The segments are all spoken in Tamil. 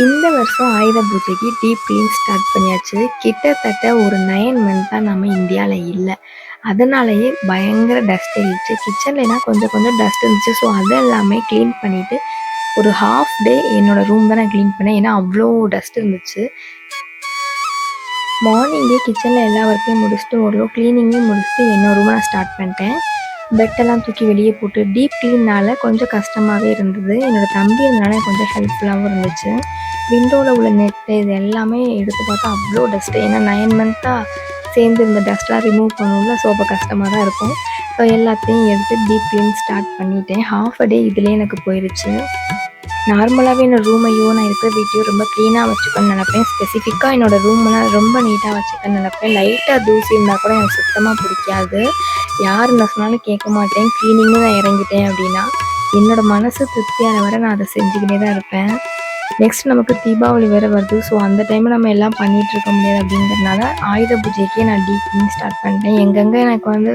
இந்த வருஷம் ஆயுத பூஜைக்கு டீப் கிளீன் ஸ்டார்ட் பண்ணியாச்சு. கிட்டத்தட்ட ஒரு நைன் மந்த்தாக நம்ம இந்தியாவில் இல்லை. அதனாலயே பயங்கர டஸ்ட் இருந்துச்சு கிச்சன்லனா கொஞ்சம் கொஞ்சம் டஸ்ட் இருந்துச்சு. ஸோ அதை எல்லாமே க்ளீன் பண்ணிவிட்டு ஒரு ஹாஃப் டே என்னோடய ரூம் தான் நான் க்ளீன் பண்ணேன். ஏன்னா அவ்வளோ டஸ்ட் இருந்துச்சு. மார்னிங்கே கிச்சனில் எல்லா ஒர்க்கையும் முடிச்சுட்டு ஓரளவு க்ளீனிங்கையும் முடிச்சுட்டு என்னோட ரூமை நான் ஸ்டார்ட் பண்ணிட்டேன். பெட்டெல்லாம் தூக்கி வெளியே போட்டு டீப் க்ளீன்னால கொஞ்சம் கஷ்டமாகவே இருந்தது. என்னோடய தம்பி இருந்தனால கொஞ்சம் ஹெல்ப்ஃபுல்லாகவும் இருந்துச்சு. விண்டோவில் உள்ள நெட்டு இது எல்லாமே எடுத்து பார்த்தா அவ்வளோ டஸ்ட்டு ஏன்னா நைன் மந்த்தாக சேர்ந்து இந்த டஸ்ட்லாம் ரிமூவ் பண்ணணும்ல ஸோ அப்போ கஷ்டமாக தான் இருக்கும். ஸோ எல்லாத்தையும் எடுத்து டீப் க்ளீன் ஸ்டார்ட் பண்ணிட்டேன். ஹாஃப் அ டே இதுலேயே எனக்கு போயிடுச்சு நார்மலாகவே என்னோடய ரூமையோ நான் இருக்கிற வீட்டையோ ரொம்ப க்ளீனாக வச்சுக்கணும்னு நினப்பேன். ஸ்பெசிஃபிக்காக என்னோடய ரூம்லாம் ரொம்ப நீட்டாக வச்சுக்கணும்னு நினப்பேன். லைட்டாக தூசி இருந்தால் கூட எனக்கு சுத்தமாக பிடிக்காது. யார் என்ன சொன்னாலும் கேட்க மாட்டேன். க்ளீனிங்கும் நான் இறங்கிட்டேன் அப்படின்னா என்னோடய மனசு திருப்தியான வரை நான் அதை செஞ்சுக்கிட்டே தான் இருப்பேன். நெக்ஸ்ட் நமக்கு தீபாவளி வேறு வருது. ஸோ அந்த டைமில் நம்ம எல்லாம் பண்ணிகிட்டு இருக்க முடியாது அப்படிங்கிறதுனால ஆயுத பூஜைக்கே நான் டீப் க்ளீன் ஸ்டார்ட் பண்ணிட்டேன். எங்கெங்கே எனக்கு வந்து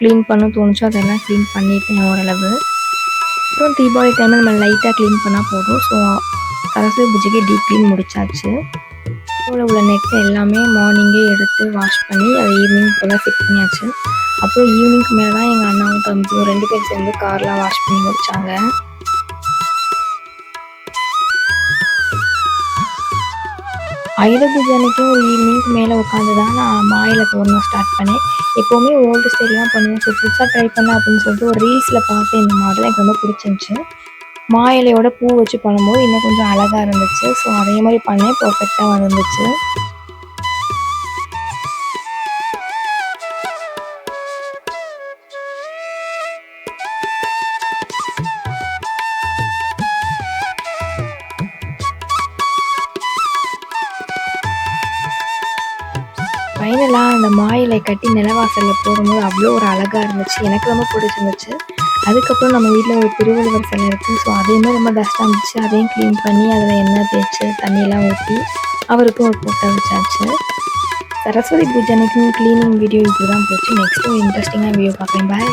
க்ளீன் பண்ண தோணுச்சோ அதெல்லாம் க்ளீன் பண்ணிட்டேன் ஓரளவு. அப்புறம் தீபாவளி டைமில் நம்ம லைட்டாக க்ளீன் பண்ணால் போதும். ஸோ சரஸ்வதி பூஜைக்கு டீப் க்ளீன் முடிச்சாச்சு. ஸ்கூலில் உள்ள நெட்டை எல்லாமே மார்னிங்கே எடுத்து வாஷ் பண்ணி அதை ஈவினிங் ஃபுல்லாக ஃபிட் பண்ணியாச்சு. அப்புறம் ஈவினிங்க்கு மேலே தான் எங்கள் அண்ணாவும் தம்பியும் ரெண்டு பேர் சேர்ந்து கார்லாம் வாஷ் பண்ணி முடித்தாங்க ஆயுத பூஜை அன்னைக்கு ஒரு ஈவினிங்க்கு மேலே உட்காந்து தான் நான் மாயில தோரணம் ஸ்டார்ட் பண்ணேன். எப்போவுமே ஓல்டு ஸ்டைல்லாம் பண்ணுவேன். ஸோ புதுசாக ட்ரை பண்ண அப்படின்னு சொல்லிட்டு ஒரு ரீல்ஸில் பார்த்து இந்த மாடல் எனக்கு ரொம்ப பிடிச்சிருந்துச்சு. மா இலையோட பூ வச்சு பண்ணும்போது இன்னும் கொஞ்சம் அழகாக இருந்துச்சு. ஸோ அதே மாதிரி பண்ணேன். பர்ஃபெக்டாக வந்துருந்துச்சு ஃபைனலாக அந்த மாயிலை கட்டி நிலவாசலில் போடும்போது அவ்வளோ ஒரு அழகாக இருந்துச்சு. எனக்கு ரொம்ப பிடிச்சிருந்துச்சு. அதுக்கப்புறம் நம்ம வீட்டில் ஒரு திருவள்ளுவர் சிலை இருக்குது ஸோ அதையுமே ரொம்ப டஸ்ட்டாக இருந்துச்சு. அதையும் க்ளீன் பண்ணி அதில் எண்ணெய் தேய்ச்சி தண்ணியெல்லாம் ஊற்றி அவருக்கும் ஒரு ஃபோட்டோ வச்சாச்சு. சரஸ்வதி பூஜை அன்னைக்கும் க்ளீனிங் வீடியோ இப்படி தான் போச்சு நெக்ஸ்ட்டு இன்ட்ரெஸ்டிங்காக வீடியோ பார்க்குறேன் பாய்